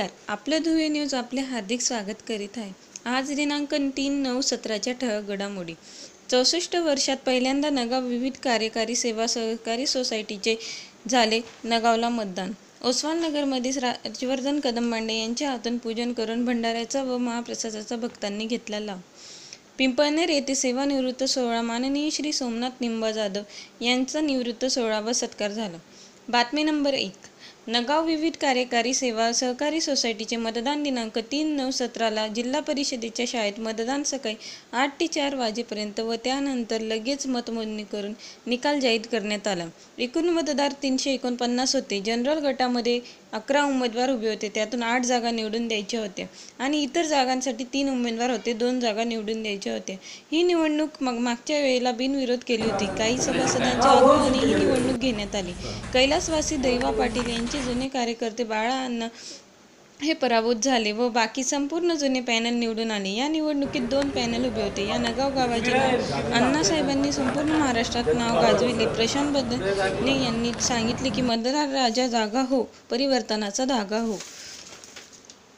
नमस्कार. आपलं धुळे न्यूज आपले हार्दिक स्वागत करीत आहे. आज दिनांक तीन नऊ सतराच्या ठळक घडामोडी. चौसष्ट वर्षात पहिल्यांदा नगाव विविध कार्यकारी सेवा सहकारी सोसायटीचे झाले नगावला मतदान. ओसवाल नगरमध्ये राजवर्धन कदमबांडे यांच्या हातून पूजन करून भंडाऱ्याचा व महाप्रसादाचा भक्तांनी घेतला लाभ. पिंपळनेर येथे सेवानिवृत्त सोहळा माननीय श्री सोमनाथ निंबा जाधव यांचा निवृत्त सोहळा व सत्कार झाला. बातमी नंबर एक. नगाव विविध कार्यकारी सेवा सहकारी सोसायटीचे मतदान दिनांक तीन नऊ सतराला जिल्हा परिषदेच्या शाळेत मतदान सकाळी आठ ते चार वाजेपर्यंत व त्यानंतर लगेच मतमोजणी करून निकाल जाहीर करण्यात आला. एकूण मतदार तीनशे एकोणपन्नास होते. जनरल गटामध्ये अकरा उमेदवार उभे होते. त्यातून आठ जागा निवडून द्यायच्या होत्या. आणि इतर जागांसाठी तीन उमेदवार होते. दोन जागा निवडून द्यायच्या होत्या. ही निवडणूक मग मागच्या वेळेला बिनविरोध केली होती. काही सभासदांच्या आग्रहाने ही निवडणूक घेण्यात आली. कैलासवासी दैवा पाटील यांचे जुने कार्यकर्ते बाळा अण्णा हे पराभूत झाले व बाकी संपूर्ण जुने पॅनल निवडून आले. या निवडणुकीत दोन पॅनल उभे होते. या नगाव गावाचे नाव अण्णासाहेबांनी संपूर्ण महाराष्ट्रात नाव गाजविले. प्रशांत बदने यांनी सांगितले की मतदार राजा जागा हो परिवर्तनाचा धागा हो.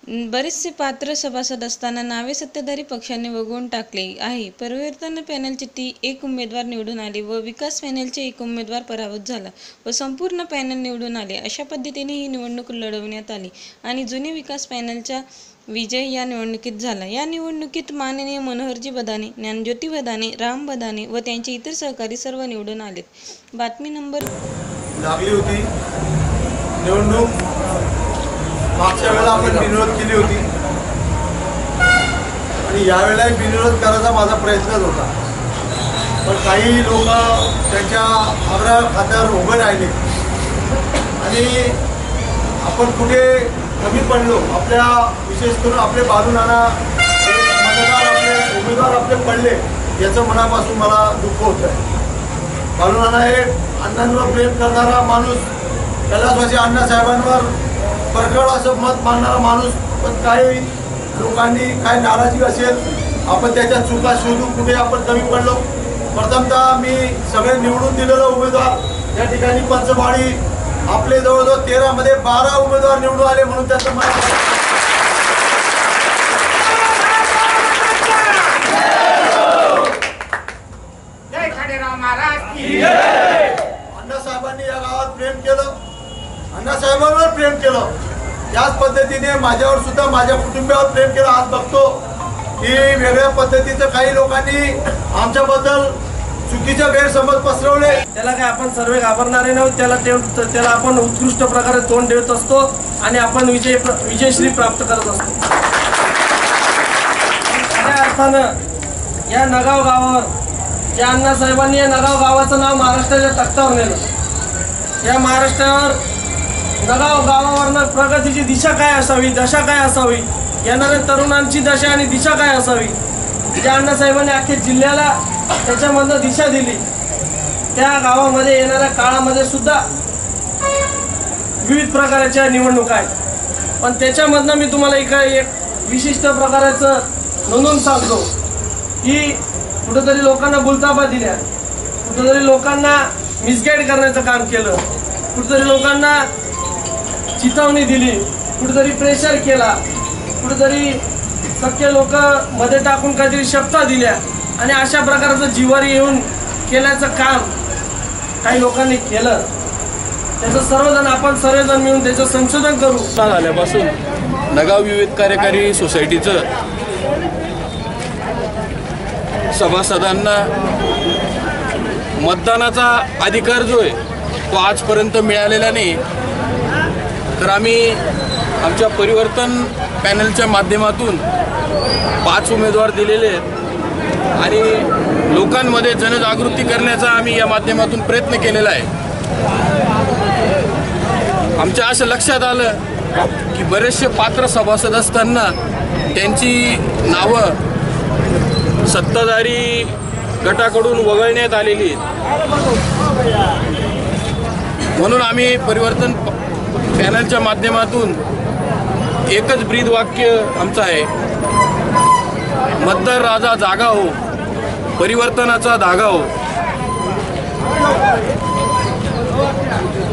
बरेचसे पात्र सभासद असताना नावे सत्ताधारी पक्षाने वगळून टाकले आहे. परिवर्तन पॅनलचे ती एक उमेदवार निवडून आली व विकास पॅनलचे एक उमेदवार पराभूत झाला व संपूर्ण पॅनल निवडून आले. अशा पद्धतीने ही निवडणूक लढवण्यात आली आणि जुने विकास पॅनलचा विजय या निवडणुकीत झाला. या निवडणुकीत माननीय मनोहरजी बदाने ज्ञानज्योती बदाने राम बदाने व त्यांचे इतर सहकारी सर्व निवडून आले बातमी नंबर लागली होती. निवडणूक मागच्या वेळेला आपण बिनविरोध केली होती. आणि यावेळेलाही बिनविरोध करायचा माझा प्रयत्नच होता. पण काही लोक त्यांच्या आग्रह खात्यावर उभे राहिले. आणि आपण कुठे कमी पडलो आपल्या विशेष करून आपले बाजू नाना मतदार आपले उमेदवार आपले पडले याचं मनापासून मला दुःख होत आहे बालूनाना हे अण्णांवर प्रेम करणारा माणूस कैलासवासी अण्णासाहेबांवर परकळ असं मत मानणारा माणूस पण काही लोकांनी काय नाराजी असेल आपण त्याच्या चुका शोधू कुठे आपण कमी पडलो. प्रथमतः मी सगळे निवडून दिलेलो उमेदवार. या ठिकाणी पंचवाडी आपले जवळजवळ तेरामध्ये बारा उमेदवार निवडून आले म्हणून त्याचं मला जय खंडेराव महाराज की अण्णासाहेबांनी या गावात प्रेम केलं अण्णासाहेबांवर प्रेम केलं. त्याच पद्धतीने माझ्यावर सुद्धा माझ्या कुटुंबियावर प्रेम केलं. आज बघतो की वेगळ्या पद्धतीचं काही लोकांनी आमच्याबद्दल चुकीचे गैरसमज पसरवले. त्याला काय आपण सर्व घाबरणारे नव्हते त्याला ते- त्याला आपण उत्कृष्ट प्रकारे तोंड देत असतो आणि आपण विजय विजयश्री प्राप्त करत असतो. खऱ्या अर्थानं या नगाव गावावर या अण्णासाहेबांनी या नगाव गावाचं नाव महाराष्ट्राच्या तख्तावर नेलं. या महाराष्ट्रावर नगाव हो, गावावरनं प्रगतीची दिशा काय असावी दशा काय असावी? येणाऱ्या तरुणांची दशा आणि दिशा काय असावी? ज्या अण्णासाहेबांनी अख्ख्या जिल्ह्याला त्याच्यामधनं दिशा दिली. त्या गावामध्ये येणाऱ्या काळामध्ये सुद्धा विविध प्रकारच्या निवडणुका आहेत. पण त्याच्यामधनं मी तुम्हाला एक एक विशिष्ट प्रकाराचं नोंदवून सांगतो की कुठंतरी लोकांना बुलताबा दिल्या. कुठंतरी लोकांना मिसगाईड करण्याचं काम केलं. कुठंतरी लोकांना चिथावणी दिली. कुठेतरी प्रेशर केला. कुठेतरी सख्य लोक मध्ये टाकून काहीतरी शब्दा दिल्या. आणि अशा प्रकारचं जिवारी येऊन केल्याचं काम काही लोकांनी केलं. त्याचं सर्वजण आपण सर्वजण मिळून त्याचं संशोधन करू. झाल्यापासून नगाव विविध कार्यकारी सोसायटीचं सभासदांना मतदानाचा अधिकार जो आहे तो आजपर्यंत मिळालेला नाही. तर आम्ही आमच्या परिवर्तन पॅनलच्या माध्यमातून पाच उमेदवार दिलेले आहेत आणि लोकांमध्ये जनजागृती करण्याचा आम्ही या माध्यमातून प्रयत्न केलेला आहे आमच्या असं लक्षात आलं की बरेचसे पात्र सभासद असताना त्यांची नावं सत्ताधारी गटाकडून वगळण्यात आलेली आहेत. म्हणून आम्ही परिवर्तन पॅनलच्या माध्यमातून एकच ब्रीद वाक्य आमचं आहे. मतदार राजा जागा हो परिवर्तनाचा धागा हो.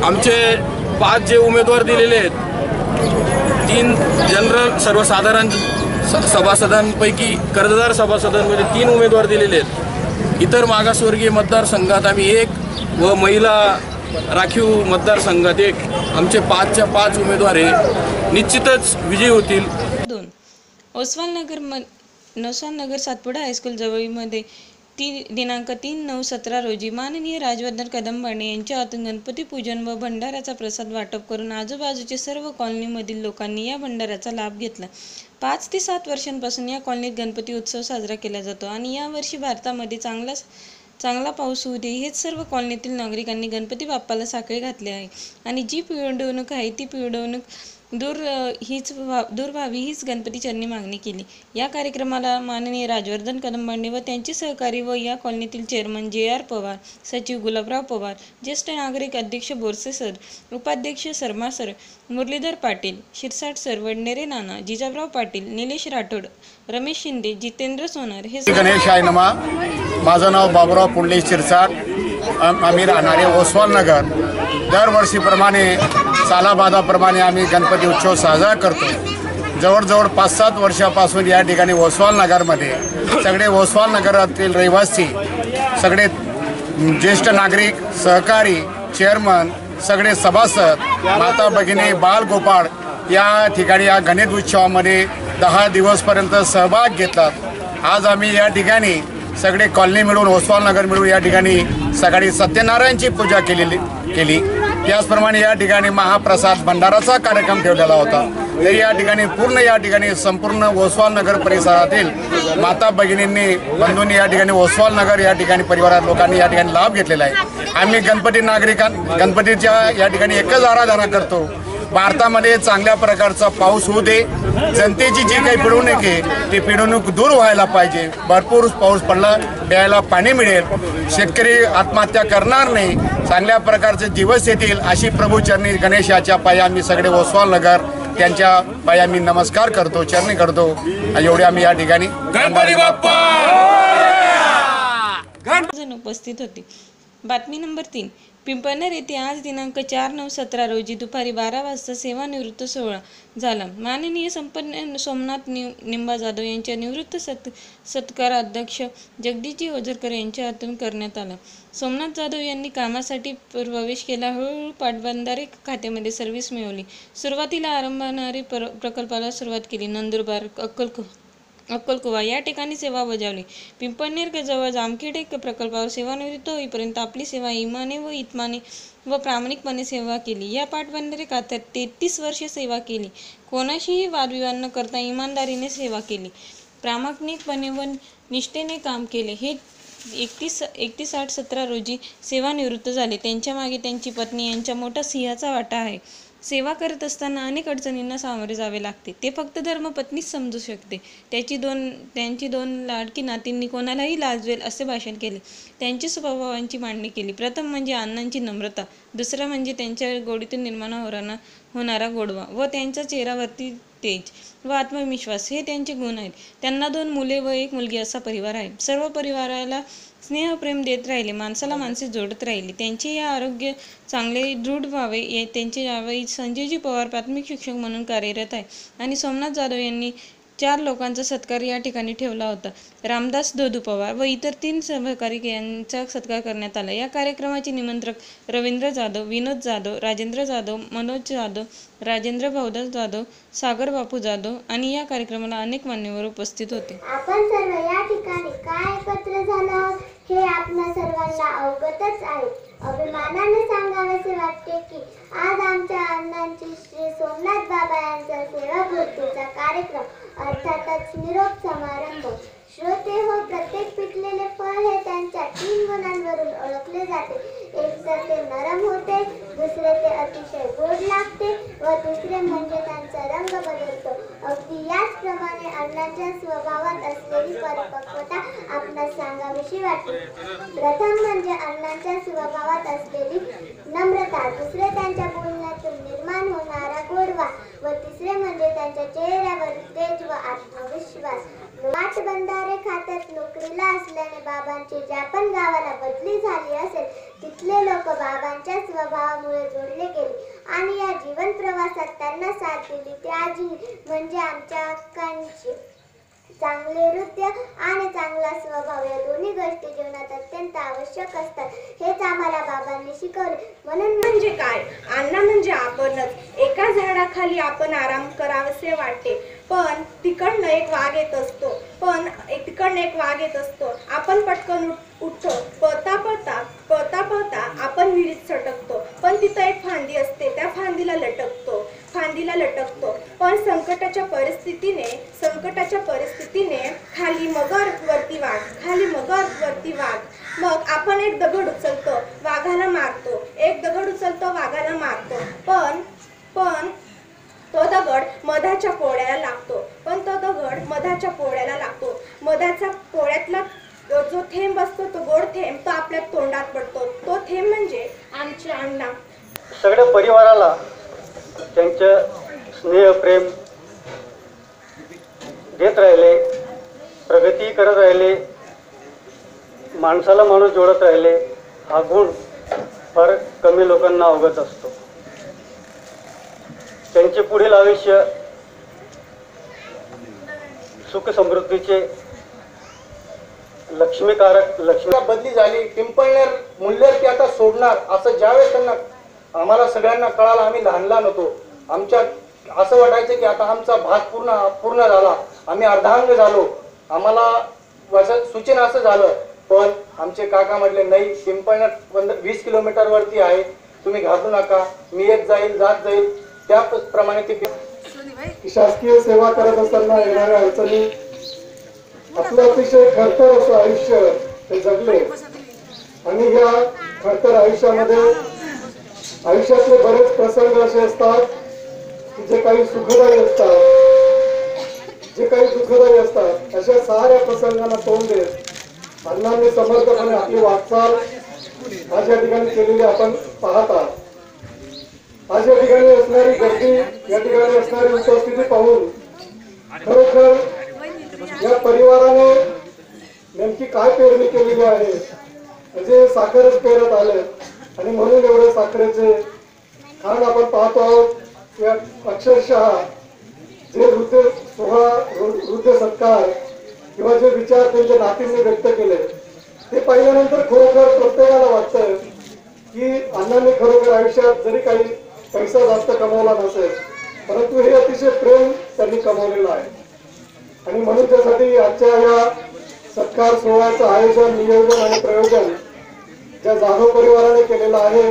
आमचे पाच जे उमेदवार दिलेले आहेत तीन जनरल सर्वसाधारण स- सभासदांपैकी कर्जदार सभासदांमध्ये तीन उमेदवार दिलेले आहेत. इतर मागासवर्गीय मतदारसंघात आम्ही एक व महिला राखीव मतदारसंघात एक आमचे पाचच्या पाच उमेदवार हे निश्चितच विजयी होतील. दोन. ओसवाल नगर म नोसवाल नगर सातपुडा हायस्कूल जवळीमध्ये ती दिनांक तीन नऊ सतरा रोजी माननीय राजवर्धन कदंबाने यांच्या हातून गणपती पूजन व भंडाऱ्याचा प्रसाद वाटप करून आजूबाजूचे सर्व कॉलनीमधील लोकांनी या भंडाऱ्याचा लाभ घेतला. पाच ते सात वर्षांपासून या कॉलनीत गणपती उत्सव साजरा केला जातो आणि यावर्षी भारतामध्ये चांगलाच चांगला पाऊस होऊ दे हेच सर्व कॉलनीतील नागरिकांनी गणपती बाप्पाला साखळी घातली आहे. आणि जी पिळवणूक आहे ती पिळवणूक दूर हीच व्हा दूर व्हावी हीच गणपती चरणी मागणी केली. या कार्यक्रमाला माननीय राजवर्धन कदमबांडे व त्यांचे सहकारी व या कॉलनीतील चेअरमन जे आर पवार सचिव गुलाबराव पवार ज्येष्ठ नागरिक अध्यक्ष बोरसे सर उपाध्यक्ष शर्मा सर मुरलीधर पाटील शिरसाट सर वडनेरे नाना जिजाबराव पाटील निलेश राठोड रमेश शिंदे जितेंद्र सोनार हे गणेश आहे नमा. माझं नाव बाबुराव पुंडलिक शिरसाट. आम्ही राहणारे ओसवाल नगर. दरवर्षीप्रमाणे सालाबादाप्रमाणे आम्ही गणपती उत्सव साजरा करतो. जवळजवळ पाच सात वर्षापासून या ठिकाणी ओसवाल नगरमध्ये सगळे ओसवाल नगरातील रहिवासी सगळे ज्येष्ठ नागरिक सहकारी चेअरमन सगळे सभासद माता भगिनी बालगोपाळ या ठिकाणी या गणेश उत्सवामध्ये दहा दिवसपर्यंत सहभाग घेतलात आज आम्ही या ठिकाणी सगळे कॉलनी मिळून ओसवाल नगर मिळून या ठिकाणी सकाळी सत्यनारायणची पूजा केलेली केली. त्याचप्रमाणे या ठिकाणी महाप्रसाद भंडाराचा कार्यक्रम ठेवलेला होता. तरी या ठिकाणी पूर्ण या ठिकाणी संपूर्ण ओसवाल नगर परिसरातील माता भगिनींनी बंधूंनी या ठिकाणी ओसवाल नगर या ठिकाणी परिवारात लोकांनी या ठिकाणी लाभ घेतलेला आहे. आम्ही गणपती नागरिकां गणपतीच्या या ठिकाणी एकच आराधना करतो. भारतामध्ये चांगल्या प्रकारचा पाऊस होऊ दे जनतेची जी काही पिळवणूक आहे ती पिळवणूक दूर व्हायला पाहिजे. भरपूर पाऊस पडला प्यायला पाणी मिळेल. शेतकरी आत्महत्या करणार नाही चांगल्या प्रकारचे दिवस येतील अशी प्रभूचरणी गणेशाच्या पायी आम्ही सगळे ओसवाल नगर त्यांच्या पायी आम्ही नमस्कार करतो चरणी करतो. एवढे आम्ही या ठिकाणी गणपती बाप्पा! उपस्थित होते. बातमी नंबर तीन. पिंपळनेर येथे आज दिनांक चार नऊ सतरा रोजी दुपारी बारा वाजता सेवानिवृत्त सोहळा झाला. माननीय संपन्न सोमनाथ नि निंबा जाधव यांच्या निवृत्त सत् सत्कार अध्यक्ष जगदीशजी ओझरकर यांच्या हातून करण्यात आला. सोमनाथ जाधव यांनी कामासाठी प्रवेश केला. हळूहळू पाटबंधारे खात्यामध्ये सर्व्हिस मिळवली. सुरुवातीला आरंभणारी प्र प्रकल्पाला सुरुवात केली. नंदुरबार अक्कलको अक्कलकुवा या ठिकाणी सेवा बजावली. पिंपळनेर जवळ जामखेड प्रकल्पावर सेवानिवृत्त होईपर्यंत आपली सेवा इमाने व इतमाने व प्रामाणिकपणे सेवा केली. या पाटबंधारे खात्यात तेहतीस वर्षे सेवा केली. कोणाशीही वादविवाद न करता इमानदारीने सेवा केली. प्रामाणिकपणे व निष्ठेने काम केले. हे एकतीस एकतीस आठ सतरा रोजी सेवानिवृत्त झाले. त्यांच्या मागे त्यांची पत्नी यांच्या मोठा सिंहाचा वाटा आहे. सेवा करत असताना अनेक अडचणींना सामोरे जावे लागते. ते फक्त धर्मपत्नीच समजू शकते. त्याची दोन त्यांची दोन लाडकी नातींनी कोणालाही लाजवेल असे भाषण केले. त्यांची स्वभावांची मांडणी केली. प्रथम म्हणजे अण्णांची नम्रता. दुसरं म्हणजे त्यांच्या गोडीतून निर्माण होणारा होणारा गोडवा व त्यांच्या चेहऱ्यावरती तेज व आत्मविश्वास हे त्यांचे गुण आहेत. त्यांना दोन मुले व एक मुलगी असा परिवार आहे. सर्व परिवाराला स्नेहप्रेम देत राहिले माणसाला माणसे जोडत राहिली. त्यांचे या आरोग्य चांगले दृढ व्हावे या त्यांचे यावेळी संजयजी पवार प्राथमिक शिक्षक म्हणून कार्यरत आहे. आणि सोमनाथ जाधव यांनी चार लोकांचा सत्कार या ठिकाणी ठेवला होता. रामदास धोदू पवार व इतर तीन सहकारी यांचा सत्कार करण्यात आला. या कार्यक्रमाचे निमंत्रक रवींद्र जाधव विनोद जाधव राजेंद्र जाधव मनोज जाधव राजेंद्र भाऊदास जाधव सागर बापू जाधव आणि या कार्यक्रमाला अनेक मान्यवर उपस्थित होते. आपण सर्व या ठिकाणी काय एकत्र झालो आहोत हे आपणा सर्वांना अवगतच आहे. अभिमानाने सांगावेसे वाटते की आज आमच्या अण्णांची श्री सोमनाथ बाबा यांचा सेवापूर्तीचा कार्यक्रम अर्थातच निरोप समारंभ. श्रोते हो प्रत्येक पिकलेले फळ हे त्यांच्या तीन गुणांवरून ओळखले जाते. एक तर ते नरम होते दुसरे ते अतिशय गोड लागते व दुसरे म्हणजे त्यांचा रंग बदलतो. अगदी स्वभावात असलेली परिपक्वता आपणास सांगावीशी वाटते. प्रथम म्हणजे अण्णांच्या स्वभावात असलेली नम्रता दुसरे त्यांच्या बोलण्यातून निर्माण होणारा गोडवा व तिसरे म्हणजे त्यांच्या चेहऱ्यावर तेज व आत्मविश्वास. बंधारे खात्यात नोकरीला असल्याने बाबांची ज्या पण गावाला बदली झाली असेल तिथले लोक बाबांच्या स्वभावामुळे जोडले मुलांना त्यांना साथ दिली. ती आजी म्हणजे आमच्या हक्कांची चांगले हृदय आणि चांगला स्वभाव या दोन्ही गोष्टी जीवनात अत्यंत आवश्यक असतात. हेच आम्हाला बाबांनी शिकवले. म्हणून म्हणजे काय? अन्न म्हणजे आपणच. एका झाडाखाली आपण आराम करावेसे वाटते. पण तिकडनं एक वाघ येत असतो. पण एक तिकडनं एक वाघ येत असतो. आपण पटकन उठ- उठतो. पळता पळता पळता पळता आपण विहिरीत सटकतो. पण तिथं एक फांदी असते. त्या फांदीला लटकतो. फांदीला लटकतो. पण संकटाच्या परिस्थितीने संकटाच्या परिस्थितीने खाली मगर वरती वाघ खाली मगर वरती वाघ. मग आपण एक दगड उचलतो वाघाला मारतो. एक दगड उचलतो वाघाला मारतो. पण पण तो दगड मधाच्या पोळ्याला लागतो. पण तो दगड मधाच्या पोळ्याला लागतो. मधाच्या पोळ्यातला जो थेंब असतो तो गोड थेंब तो आपल्या तोंडात पडतो. तो थेंब म्हणजे आमच्या अण्णा. सगळ्या परिवाराला त्यांच्या स्नेह प्रेम देत राहिले प्रगती करत राहिले माणसाला माणूस जोडत राहिले हा गुण फार कमी लोकांना अवगत असतो. त्यांचे पुढील आयुष्य सुख समृद्धीचे लक्ष्मीकारक लक्ष्मी बदली झाली पिंपळनेर मूल्यर ती आता सोडणार असं ज्यावेळेस त्यांना आम्हाला सगळ्यांना कळालं आम्ही लहान लहान होतो आमच्या असं वाटायचं की आता आमचा भाग पूर्ण पूर्ण झाला. आम्ही अर्धांग झालो. आम्हाला सूचना असं झालं पण आमचे काका म्हटले नाही पंधरा वीस किलोमीटर वरती आहे. तुम्ही घाबरू नका. मी येत जाईल जात जाईल. त्याप्रमाणे ते शासकीय सेवा करत असताना येणाऱ्या अडचणी आपलं अतिशय खरतर असं आयुष्य ते जगले. आणि या खरतर आयुष्यामध्ये आयुष्यातले बरेच प्रसंग असे असतात जे काही सुखदायी असतात जे काही दुःखदायी असतात अशा साऱ्या प्रसंगांना तोंड देत अण्णांनी समर्थपणे आपली वाटचाल आज या ठिकाणी केलेली आपण पाहतात आज या ठिकाणी असणारी गर्दी या ठिकाणी असणारी उपस्थिती पाहून खरोखर या परिवाराने नेमकी काय पेरणी केलेली आहे? म्हणजे साखरच पेरत आले आणि म्हणून एवढे साखरेचे खाण आपण पाहतो आहोत. या अक्षरशः जे वृद्ध सोहळा हृदय वृद्ध सत्कार किंवा जे विचार त्यांच्या नातींनी व्यक्त केले ते पाहिल्यानंतर खरोखर प्रत्येकाला वाटतं की अण्णांनी खरोखर आयुष्यात जरी काही पैसा जास्त कमवला नसेल परंतु हे अतिशय प्रेम त्यांनी कमवलेलं आहे. आणि म्हणून त्यासाठी आजच्या या सत्कार सोहळ्याचं आयोजन नियोजन आणि प्रयोजन ज्या जाधव परिवाराने केलेलं आहे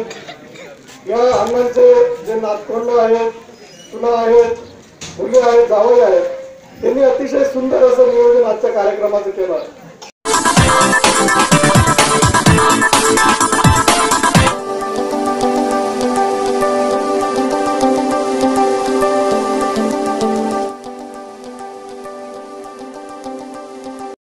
या अण्णांचे जे नातखंड आहेत सुना आहेत मुली आहेत जावई आहेत त्यांनी अतिशय सुंदर असं नियोजन आजच्या कार्यक्रमाचं केलं